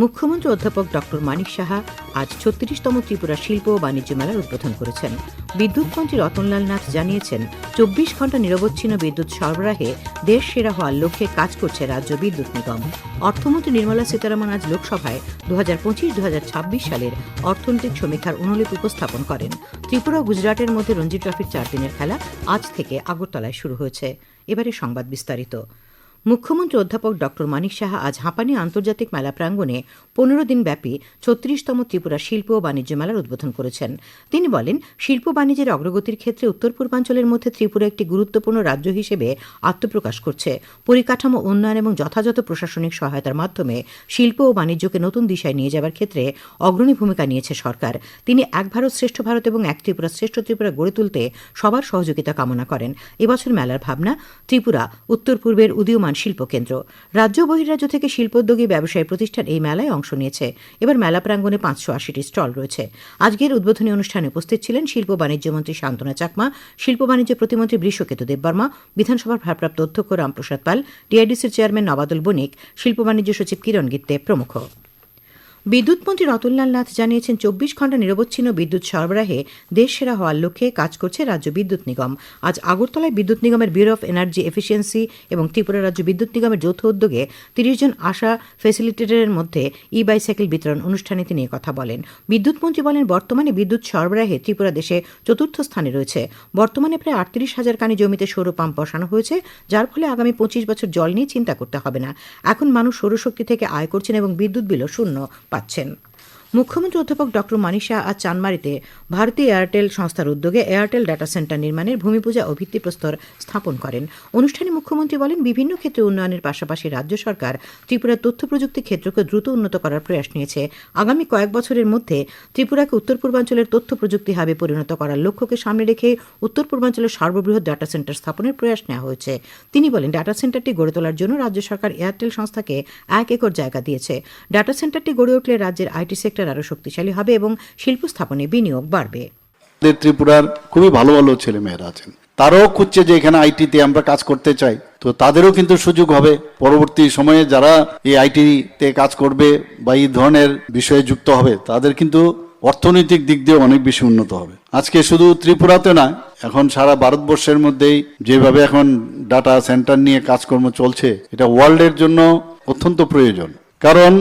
মুখ্যমন্ত্রী অধ্যাপক ডক্টর মানিক সাহা আজ ছত্রিশতম ত্রিপুরা শিল্প ও বাণিজ্য মেলার উদ্বোধন করেছেন। বিদ্যুৎ মন্ত্রী রতনলাল নাথ জানিয়েছেন, চব্বিশ ঘণ্টা নিরবচ্ছিন্ন বিদ্যুৎ সরবরাহে দেশ সেরা হওয়ার লক্ষ্যে কাজ করছে রাজ্য বিদ্যুৎ নিগম। অর্থমন্ত্রী নির্মলা সীতারামন আজ লোকসভায় দু হাজার পঁচিশ দু হাজার ছাব্বিশ সালের অর্থনৈতিক সমীক্ষার অনুলিপ উপস্থাপন করেন। ত্রিপুরা ও গুজরাটের মধ্যে রঞ্জি ট্রফির চার দিনের খেলা আজ থেকে আগরতলায় শুরু হয়েছে। এবারে সংবাদ বিস্তারিত। মুখ্যমন্ত্রী অধ্যাপক ডক্টর মানিক সাহা আজ হাঁপানি আন্তর্জাতিক মেলা প্রাঙ্গণে পনেরো দিন ব্যাপী ছত্রিশতম ত্রিপুরা শিল্প ও বাণিজ্য মেলার উদ্বোধন করেছেন। তিনি বলেন, শিল্প বাণিজ্যের অগ্রগতির ক্ষেত্রে উত্তর পূর্বাঞ্চলের মধ্যে ত্রিপুরা একটি গুরুত্বপূর্ণ রাজ্য হিসেবে আত্মপ্রকাশ করছে। পরিকাঠামো উন্নয়ন এবং যথাযথ প্রশাসনিক সহায়তার মাধ্যমে শিল্প ও বাণিজ্যকে নতুন দিশায় নিয়ে যাবার ক্ষেত্রে অগ্রণী ভূমিকা নিয়েছে সরকার। তিনি এক ভারত শ্রেষ্ঠ ভারত এবং এক ত্রিপুরা শ্রেষ্ঠ ত্রিপুরা গড়ে তুলতে সবার সহযোগিতা কামনা করেন। এবছর মেলার ভাবনা, ত্রিপুরা উত্তর পূর্বের উদীয়মান শিল্পকেন্দ্র রাজ্য বহিরাজ্য থেকে শিল্পোদ্যোগী ব্যবসায়ী প্রতিষ্ঠান এই মেলায় অংশ নিয়েছে। এবার মেলা প্রাঙ্গণে পাঁচশো আশিটি স্টল রয়েছে। আজকের উদ্বোধনী অনুষ্ঠানে উপস্থিত ছিলেন শিল্প বাণিজ্য মন্ত্রী শান্তনা চাকমা, শিল্প বাণিজ্য প্রতিমন্ত্রী বৃষকেতু দেববর্মা, বিধানসভার ভারপ্রাপ্ত অধ্যক্ষ রামপ্রসাদ পাল ডিআইডিসির চেয়ারম্যান নবাদুল বণিক, শিল্প বাণিজ্য সচিব কিরণ গিত্তে প্রমুখ। বিদ্যুৎ মন্ত্রী রতনলাল নাথ জানিয়েছেন, চব্বিশ ঘণ্টা নিরবচ্ছিন্ন বিদ্যুৎ সরবরাহে দেশ সেরা হওয়ার লক্ষ্যে কাজ করছে রাজ্য বিদ্যুৎ নিগম। আজ আগরতলায় বিদ্যুৎ নিগমের ব্যুরো অফ এনার্জি এফিসিয়েন্সি এবং ত্রিপুরা রাজ্য বিদ্যুৎ নিগমের যৌথ উদ্যোগে তিরিশ জন আশা ফেসিলিটেটরের মধ্যে ই বাইসাইকেল বিতরণ অনুষ্ঠানে তিনি কথা বলেন। বিদ্যুৎ মন্ত্রী বলেন, বর্তমানে বিদ্যুৎ সরবরাহে ত্রিপুরা দেশে চতুর্থ স্থানে রয়েছে। বর্তমানে প্রায় আটত্রিশ হাজার কানি জমিতে সৌর পাম্প বসানো হয়েছে, যার ফলে আগামী পঁচিশ বছর জল নিয়ে চিন্তা করতে হবে না। এখন মানুষ সৌরশক্তি থেকে আয় করছেন এবং বিদ্যুৎ বিলও শূন্য। পাচ্ছেন। মুখ্যমন্ত্রী অধ্যাপক ডক্টর মানিশা আজ চানমারিতে ভারতীয় এয়ারটেল সংস্থার উদ্যোগে এয়ারটেল ডাটা সেন্টার নির্মাণের ভূমিপূজা ও ভিত্তিপ্রস্তর স্থাপন করেন। অনুষ্ঠানে মুখ্যমন্ত্রী বলেন, বিভিন্ন ক্ষেত্রে উন্নয়নের পাশাপাশি রাজ্য সরকার ত্রিপুরার তথ্য প্রযুক্তি ক্ষেত্রকে দ্রুত উন্নত করার প্রয়াস নিয়েছে। আগামী কয়েক বছরের মধ্যে ত্রিপুরাকে উত্তর পূর্বাঞ্চলের তথ্য প্রযুক্তি হাবে পরিণত করার লক্ষ্যকে সামনে রেখে উত্তর পূর্বাঞ্চলের সর্ববৃহৎ ডাটা সেন্টার স্থাপনের প্রয়াস নেওয়া হয়েছে। তিনি বলেন, ডাটা সেন্টারটি গড়ে তোলার জন্য রাজ্য সরকার এয়ারটেল সংস্থাকে এক একর জায়গা দিয়েছে। ডাটা সেন্টারটি গড়ে উঠলে রাজ্যের আইটি সেক্টর আরও শক্তিশালী হবে এবং শিল্প স্থাপনে বিনিয়োগ বাড়বে। ত্রিপুরার খুবই ভালো ভালো ছেলে মেয়েরা আছেন। তারাও খুঁজছে যে এখানে আইটিতে আমরা কাজ করতে চাই। তো তাদেরও কিন্তু সুযোগ হবে। পরবর্তী সময়ে যারা এই আইটিতে কাজ করবে বা এই ধরনের বিষয়ে যুক্ত হবে, তাদের কিন্তু অর্থনৈতিক দিক দিয়ে অনেক বেশি উন্নত হবে। আজকে শুধু ত্রিপুরাতে না, এখন সারা ভারতবর্ষের মধ্যেই যেভাবে এখন ডাটা সেন্টার নিয়ে কাজকর্ম চলছে, এটা ওয়ার্ল্ডের জন্য অত্যন্ত প্রয়োজন। কারণ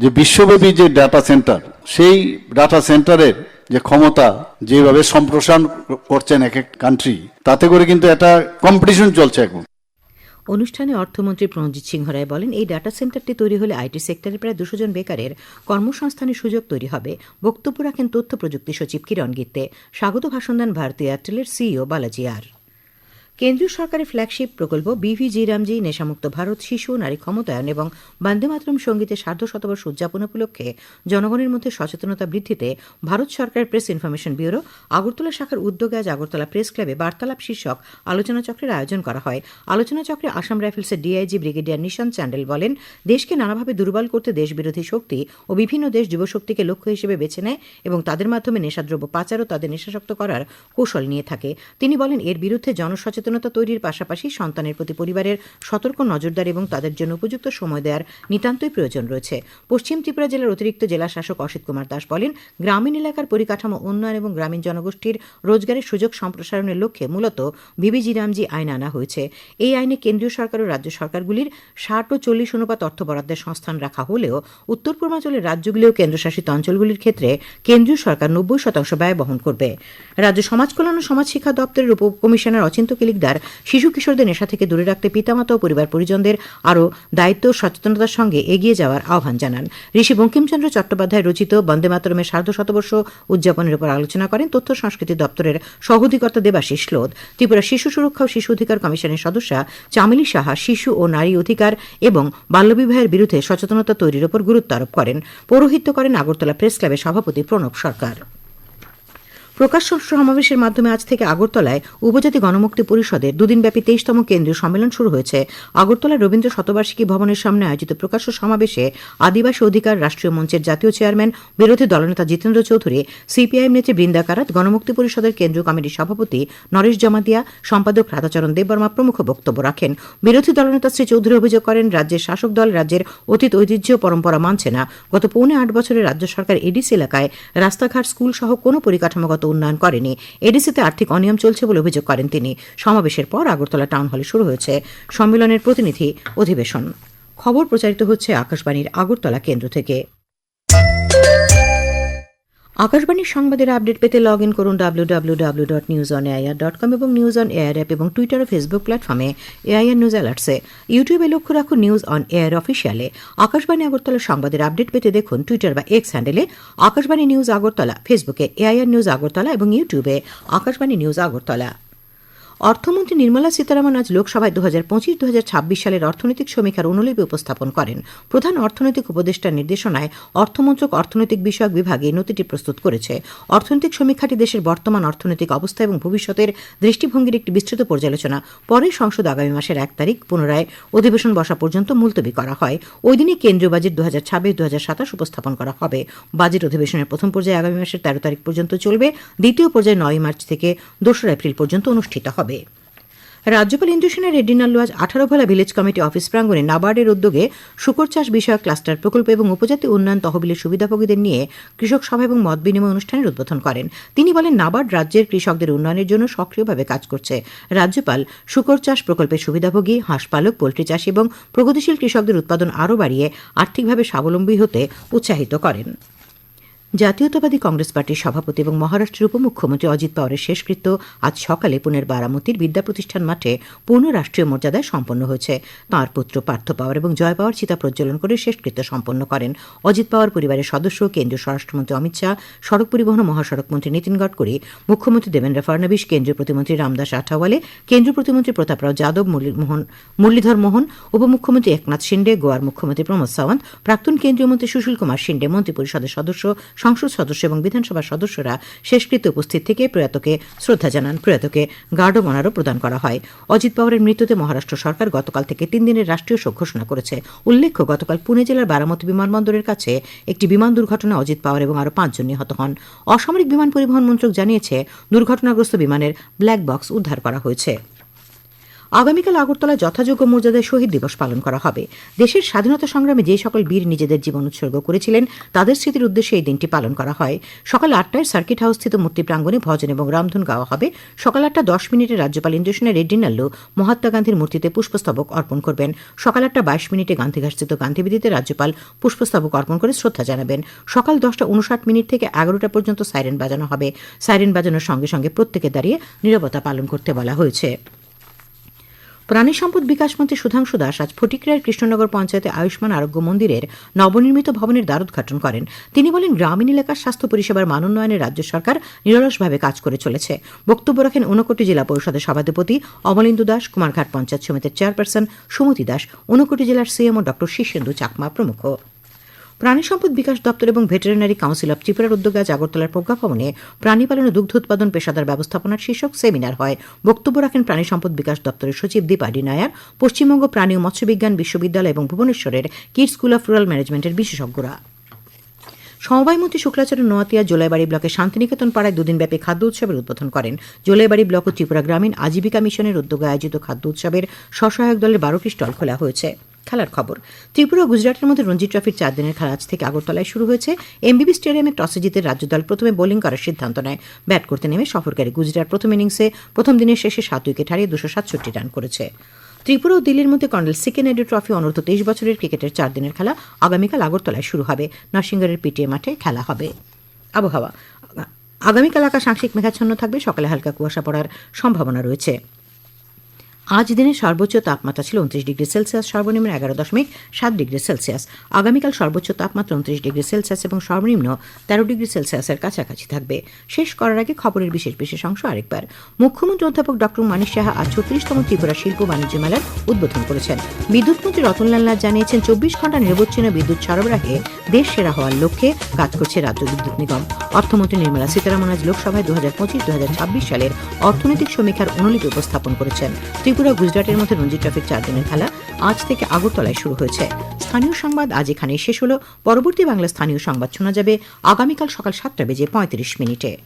যে বিশ্বব্যাপী যে ডাটা সেন্টার সেই ডাটা সেন্টারের যে ক্ষমতা যেভাবে সম্প্রসারণ করছেন এক এক কান্ট্রি তাতে করে কিন্তু একটা কম্পিটিশন চলছে এখন। অনুষ্ঠানে অর্থমন্ত্রী প্রণজিৎ সিংহ রায় বলেন, এই ডাটা সেন্টারটি তৈরি হলে আইটি সেক্টরে প্রায় দুশো জন বেকারের কর্মসংস্থানের সুযোগ তৈরি হবে। বক্তব্য রাখেন তথ্য প্রযুক্তি সচিব কিরণ গিত্তে। স্বাগত ভাষণ দেন ভারতীয় এয়ারটেলের সিইও বালাজি আর। কেন্দ্রীয় সরকারের ফ্ল্যাগশিপ প্রকল্প বিভি জিরামজি, নেশামুক্ত ভারত, শিশু, নারী ক্ষমতায়ন এবং বন্দে মাতরম সঙ্গীতের সার্ধ শতবর্ষ উদযাপন উপলক্ষে জনগণের মধ্যে সচেতনতা বৃদ্ধিতে ভারত সরকারের প্রেস ইনফরমেশন ব্যুরো, আগরতলা শাখার উদ্যোগে আজ আগরতলা প্রেস ক্লাবে বার্তালাপ শীর্ষক আলোচনা চক্রের আয়োজন করা হয়। আলোচনা চক্রে আসাম রাইফেলসের ডিআইজি ব্রিগেডিয়ার নিশান্ত চ্যান্ডেল বলেন, দেশকে নানাভাবে দুর্বল করতে দেশবিরোধী শক্তি ও বিভিন্ন দেশ যুবশক্তিকে লক্ষ্য হিসেবে বেছে নেয় এবং তাদের মাধ্যমে নেশাদ্রব্য পাচার ও তাদের নেশাসক্ত করার কৌশল নিয়ে থাকে। তিনি বলেন, এর বিরুদ্ধে জনসচেতনতা তৈরির পাশাপাশি সন্তানের প্রতি পরিবারের সতর্ক নজরদারি এবং তাদের জন্য উপযুক্ত সময় দেওয়ার নিতান্তই প্রয়োজন রয়েছে। পশ্চিম ত্রিপুরা জেলার অতিরিক্ত জেলা শাসক অসিত কুমার দাস বলেন, গ্রামীণ এলাকার পরিকাঠামো উন্নয়ন এবং গ্রামীণ জনগোষ্ঠীর রোজগারের সুযোগ সম্প্রসারণের লক্ষ্যে মূলত বিবিজিরামজি আইন আনা হয়েছে। এই আইনে কেন্দ্রীয় সরকার ও রাজ্য সরকারগুলির ষাট ও চল্লিশ অনুপাত অর্থ বরাদ্দের সংস্থান রাখা হলেও উত্তর পূর্বাঞ্চলের রাজ্যগুলি ও কেন্দ্রশাসিত অঞ্চলগুলির ক্ষেত্রে কেন্দ্রীয় সরকার নব্বই শতাংশ ব্যয় বহন করবে। রাজ্য সমাজ কল্যাণ ও সমাজ শিক্ষা দপ্তরের উপ কমিশনার অচিন্ত কিলিকদার শিশু কিশোরদের নেশা থেকে দূরে রাখতে পিতামাতা ও পরিবার পরিজনদের আরও দায়িত্ব সচেতনতার সঙ্গে এগিয়ে যাওয়ার আহ্বান জানান। ঋষি বঙ্কিমচন্দ্র চট্টোপাধ্যায় রচিত বন্দে মাতরমের সার্ধ শতবর্ষ উদযাপনের উপর আলোচনা করেন তথ্য সংস্কৃতি দপ্তরের সহধিকর্তা দেবাশিস লোধ। ত্রিপুরা শিশু সুরক্ষা ও শিশু অধিকার কমিশনের সদস্যা চামিলি সাহা শিশু ও নারী অধিকার এবং বাল্যবিবাহের বিরুদ্ধে সচেতনতা তৈরির উপর গুরুত্ব আরোপ করেন। পৌরোহিত্য করেন আগরতলা প্রেস ক্লাবের সভাপতি প্রণব সরকার। প্রকাশ্য সমাবেশের মাধ্যমে আজ থেকে আগরতলায় উপজাতি গণমুক্তি পরিষদের দুদিনব্যাপী তেইশতম কেন্দ্রীয় সম্মেলন শুরু হয়েছে। আগরতলা রবীন্দ্র শতবার্ষিকী ভবনের সামনে আয়োজিত প্রকাশ্য সমাবেশে আদিবাসী অধিকার রাষ্ট্রীয় মঞ্চের জাতীয় চেয়ারম্যান, বিরোধী দলনেতা জিতেন্দ্র চৌধুরী, সিপিআইএম নেত্রী বৃন্দা কারাত, গণমুক্তি পরিষদের কেন্দ্রীয় কমিটির সভাপতি নরেশ জমাতিয়া, সম্পাদক রাধাচরণ দেববর্মা প্রমুখ বক্তব্য রাখেন। বিরোধী দলনেতা শ্রী চৌধুরী অভিযোগ করেন, রাজ্যের শাসক দল রাজ্যের অতীত ঐতিহ্য পরম্পরা মানছে না। গত পৌনে আট বছরে রাজ্য সরকার এডিসি এলাকায় রাস্তাঘাট স্কুল সহ কোনো পরিকাঠামোগত উন্নয়ন করেনি। এডিসিতে আর্থিক অনিয়ম চলছে বলে অভিযোগ করেন তিনি। সমাবেশের পর আগরতলা টাউন হলে শুরু হয়েছে সম্মেলনের প্রতিনিধি অধিবেশন। খবর প্রচারিত হচ্ছে আকাশবাণীর আগরতলা কেন্দ্র থেকে। আকাশবাণীর সংবাদের আপডেট পেতে লগ ইন করুন W W W dot news on AIR dot com এবং নিউজ অন এয়ার অ্যাপ এবং টুইটার ও ফেসবুক প্ল্যাটফর্মে এআইআর নিউজ অ্যালার্টসে ইউটিউবে লক্ষ্য রাখুন নিউজ অন এয়ার অফিসিয়ালে আকাশবাণী আগরতলা সংবাদের আপডেট পেতে দেখুন টুইটার বা এক্স হ্যান্ডেলে আকাশবাণী নিউজ আগরতলা ফেসবুকে এআইআর নিউজ আগরতলা এবং ইউটিউবে আকাশবাণী নিউজ আগরতলা। অর্থমন্ত্রী নির্মলা সীতারামন আজ লোকসভায় দু হাজার পঁচিশ দু হাজার ছাব্বিশ সালের অর্থনৈতিক সমীক্ষার অনুলিপি উপস্থাপন করেন। প্রধান অর্থনৈতিক উপদেষ্টার নির্দেশনায় অর্থমন্ত্রক অর্থনৈতিক বিষয়ক বিভাগ এই নথিটি প্রস্তুত করেছে। অর্থনৈতিক সমীক্ষাটি দেশের বর্তমান অর্থনৈতিক অবস্থা এবং ভবিষ্যতের দৃষ্টিভঙ্গির একটি বিস্তৃত পর্যালোচনা। পরে সংসদ আগামী মাসের এক তারিখ পুনরায় অধিবেশন বসা পর্যন্ত মুলতবি করা হয়। ওই দিনই কেন্দ্রীয় বাজেট দু হাজার ছাব্বিশ দু হাজার সাতাশ উপস্থাপন করা হবে। বাজেট অধিবেশনের প্রথম পর্যায়ে আগামী মাসের তেরো তারিখ পর্যন্ত চলবে। দ্বিতীয় পর্যায়ে নয় মার্চ থেকে দোসরা এপ্রিল পর্যন্ত অনুষ্ঠিত হবে। রাজ্যপাল ইন্দ্রসেনা রেড্ডি নাল্লু আজ আঠারো ভোলা ভিলেজ কমিটি অফিস প্রাঙ্গণে নাবার্ডের উদ্যোগে শুকর চাষ বিষয়ক ক্লাস্টার প্রকল্প এবং উপজাতি উন্নয়ন তহবিলের সুবিধাভোগীদের নিয়ে কৃষক সভা এবং মত বিনিময় অনুষ্ঠানের উদ্বোধন করেন। তিনি বলেন, নাবার্ড রাজ্যের কৃষকদের উন্নয়নের জন্য সক্রিয়ভাবে কাজ করছে। রাজ্যপাল, শুকর চাষ প্রকল্পের সুবিধাভোগী, হাঁস পালক, পোল্ট্রি চাষ এবং প্রগতিশীল কৃষকদের উৎপাদন আরও বাড়িয়ে আর্থিকভাবে স্বাবলম্বী হতে উৎসাহিত করেন। জাতীয়তাবাদী কংগ্রেস পার্টির সভাপতি এবং মহারাষ্ট্রের উপমুখ্যমন্ত্রী অজিত পাওয়ারের শেষকৃত্য আজ সকালে পুনের বারামতির বিদ্যা প্রতিষ্ঠান মাঠে পূর্ণ রাষ্ট্রীয় মর্যাদায় সম্পন্ন হয়েছে। তাঁর পুত্র পার্থ পাওয়ার এবং জয় পাওয়ার চিতা প্রজ্বলন করে শেষকৃত্য সম্পন্ন করেন। অজিত পাওয়ার পরিবারের সদস্য কেন্দ্রীয় স্বরাষ্ট্রমন্ত্রী অমিত শাহ, সড়ক পরিবহন ও মহাসড়ক মন্ত্রী নীতিন গডকরি, মুখ্যমন্ত্রী দেবেন্দ্র ফডনবিস কেন্দ্রীয় প্রতিমন্ত্রী রামদাস আঠাওয়ালে, কেন্দ্রীয় প্রতিমন্ত্রী প্রতাপরাও যাদব মুরলীমোহন মুরলীধর মোহন, উপমুখ্যমন্ত্রী একনাথ শিন্ডে, গোয়ার মুখ্যমন্ত্রী প্রমোদ সাওয়ান্ত, প্রাক্তন কেন্দ্রীয় মন্ত্রী সুশীল কুমার শিন্ডে, মন্ত্রিপরিষদের সদস্য সংসদ সদস্য এবং বিধানসভার সদস্যরা শেষকৃত্য উপস্থিত থেকে প্রয়াতকে শ্রদ্ধা জানান। প্রয়াতকে গার্ড অব অনারও প্রদান করা হয়। অজিত পাওয়ারের মৃত্যুতে মহারাষ্ট্র সরকার গতকাল থেকে তিন দিনের রাষ্ট্রীয় শোক ঘোষণা করেছে। উল্লেখ্য, গতকাল পুনে জেলার বারামতি বিমানবন্দরের কাছে একটি বিমান দুর্ঘটনায় অজিত পাওয়ার এবং আরও পাঁচজন নিহত হন। অসামরিক বিমান পরিবহন মন্ত্রক জানিয়েছে, দুর্ঘটনাগ্রস্ত বিমানের ব্ল্যাক বক্স উদ্ধার করা হয়েছে। আগামীকাল আগরতলায় যথাযোগ্য মর্যাদায় শহীদ দিবস পালন করা হবে। দেশের স্বাধীনতা সংগ্রামে যে সকল বীর নিজেদের জীবন উৎসর্গ করেছিলেন, তাদের স্মৃতির উদ্দেশ্যে এই দিনটি পালন করা হয়। সকাল আটটায় সার্কিট হাউস স্থিত মূর্তি প্রাঙ্গণে ভজন এবং রামধুন গাওয়া হবে। সকাল আটটা দশ মিনিটে রাজ্যপাল ইন্দ্রসেনা রেড্ডি নাল্লু মহাত্মা গান্ধীর মূর্তিতে পুষ্পস্তবক অর্পণ করবেন। সকাল আটটা বাইশ মিনিটে গান্ধীঘাটস্থিত গান্ধীবিদিতে রাজ্যপাল পুষ্পস্তবক অর্পণ করে শ্রদ্ধা জানাবেন। সকাল দশটা উনষাট মিনিট থেকে এগারোটা পর্যন্ত সাইরেন বাজানো হবে। সাইরেন বাজানোর সঙ্গে সঙ্গে প্রত্যেকে দাঁড়িয়ে নিরবতা পালন করতে বলা হয়েছে। প্রাণী সম্পদ বিকাশ মন্ত্রী সুধাংশু দাস আজ ফটিকরায়ের কৃষ্ণনগর পঞ্চায়েতে আয়ুষ্মান আরোগ্য মন্দিরের নবনির্মিত ভবনের দ্বারোদ্ঘাটন করেন। তিনি বলেন, গ্রামীণ এলাকার স্বাস্থ্য পরিষেবার মানোন্নয়নে রাজ্য সরকার নিরলসভাবে কাজ করে চলেছে। বক্তব্য রাখেন ঊনকোটি জেলা পরিষদের সভাধিপতি অমলেন্দু দাস, কুমারঘাট পঞ্চায়েত সমিতির চেয়ারপারসন সুমতি দাস, ঊনকোটি জেলার সিএমও ডক্টর শীর্ষেন্দু চাকমা প্রমুখ। প্রাণী সম্পদ বিকাশ দপ্তর এবং ভেটেরিনারি কাউন্সিল অব ত্রিপুরার উদ্যোগে আজ আগরতলার প্রজ্ঞাভবনে প্রাণী পালন ও দুগ্ধ উৎপাদন পেশাদার ব্যবস্থাপনার শীর্ষক সেমিনার হয়। বক্তব্য রাখেন প্রাণী সম্পদ বিকাশ দপ্তরের সচিব দীপাডি নায়ার, পশ্চিমবঙ্গ প্রাণী ও মৎস্যবিজ্ঞান বিশ্ববিদ্যালয় এবং ভুবনেশ্বরের কিড স্কুল অফ রুরাল ম্যানেজমেন্টের বিশেষজ্ঞরা। সমবায়মন্ত্রী শুক্লাচার্য নোয়াতিয়া জোলাইবাড়ি ব্লকের শান্তিনিকেতন পাড়ায় দুদিনব্যাপী খাদ্য উৎসবের উদ্বোধন করেন। জোলাইবাড়ি ব্লক ও ত্রিপুরা গ্রামীণ আজীবিকা মিশনের উদ্যোগে আয়োজিত খাদ্য উৎসবের স্বসহায়ক দলের বারোটি স্টল খোলা হয়েছে। খেলার খবর। ত্রিপুরা ও গুজরাটের মধ্যে রঞ্জি ট্রফির চার দিনের খেলা আজ থেকে আগরতলায় শুরু হয়েছে। এমবিবি স্টেডিয়ামে টসে জিতে রাজ্য দল প্রথমে বোলিং করার সিদ্ধান্ত নেয়। ব্যাট করতে নেমে সফরকারী গুজরাট প্রথম ইনিংসে প্রথম দিনের শেষে সাত উইকেট হারিয়ে দুশো সাতষট্টি রান করেছে। ত্রিপুরা ও দিল্লির মধ্যে কর্নেল সিকেন এডি ট্রফি অনূর্ধ্ব তেইশ বছরের ক্রিকেটের চার দিনের খেলা আগামীকাল আগরতলায় শুরু হবে। নরসিংগড়ের পিটিএ মাঠে খেলা হবে। আবহাওয়া। আগামীকাল আকাশ আংশিক মেঘাচ্ছন্ন থাকবে। সকালে হালকা কুয়াশা পড়ার সম্ভাবনা রয়েছে। আজ দিনের সর্বোচ্চ তাপমাত্রা ছিল উনত্রিশ ডিগ্রি সেলসিয়াস, সর্বনিম্ন এগারো দশমিক সাত ডিগ্রি সেলসিয়াস। আগামীকাল সর্বোচ্চ তাপমাত্রা উনত্রিশ ডিগ্রি সেলসিয়াস এবং সর্বনিম্ন তেরো ডিগ্রি সেলসিয়াসের কাছাকাছি থাকবে। শেষ করার আগে খবরের বিশেষ বিশেষ অংশ আরেকবার। মুখ্যমন্ত্রী অধ্যাপক ডক্টর মানিক সাহা আজ ছত্রিশতম ত্রিপুরা শিল্প বাণিজ্য মেলার উদ্বোধন করেছেন। বিদ্যুৎ মন্ত্রী রতনলাল নাথ জানিয়েছেন, চব্বিশ ঘণ্টা নিরবচ্ছিন্ন বিদ্যুৎ সরবরাহে দেশ সেরা হওয়ার লক্ষ্যে কাজ করছে রাজ্য বিদ্যুৎ নিগম। অর্থমন্ত্রী নির্মলা সীতারামন আজ লোকসভায় দু হাজার পঁচিশ দু সালের অর্থনৈতিক সমীক্ষার অনুলিপি উপস্থাপন করেছেন। ত্রিপুরা গুজরাটের মধ্যে রঞ্জি ট্রফির চার দিনের খেলা আজ থেকে আগরতলায় শুরু হয়েছে। স্থানীয় সংবাদ আজ এখানে শেষ হলো। পরবর্তী বাংলা স্থানীয় সংবাদ শোনা যাবে আগামীকাল সকাল সাতটা বেজে পঁয়ত্রিশ মিনিটে।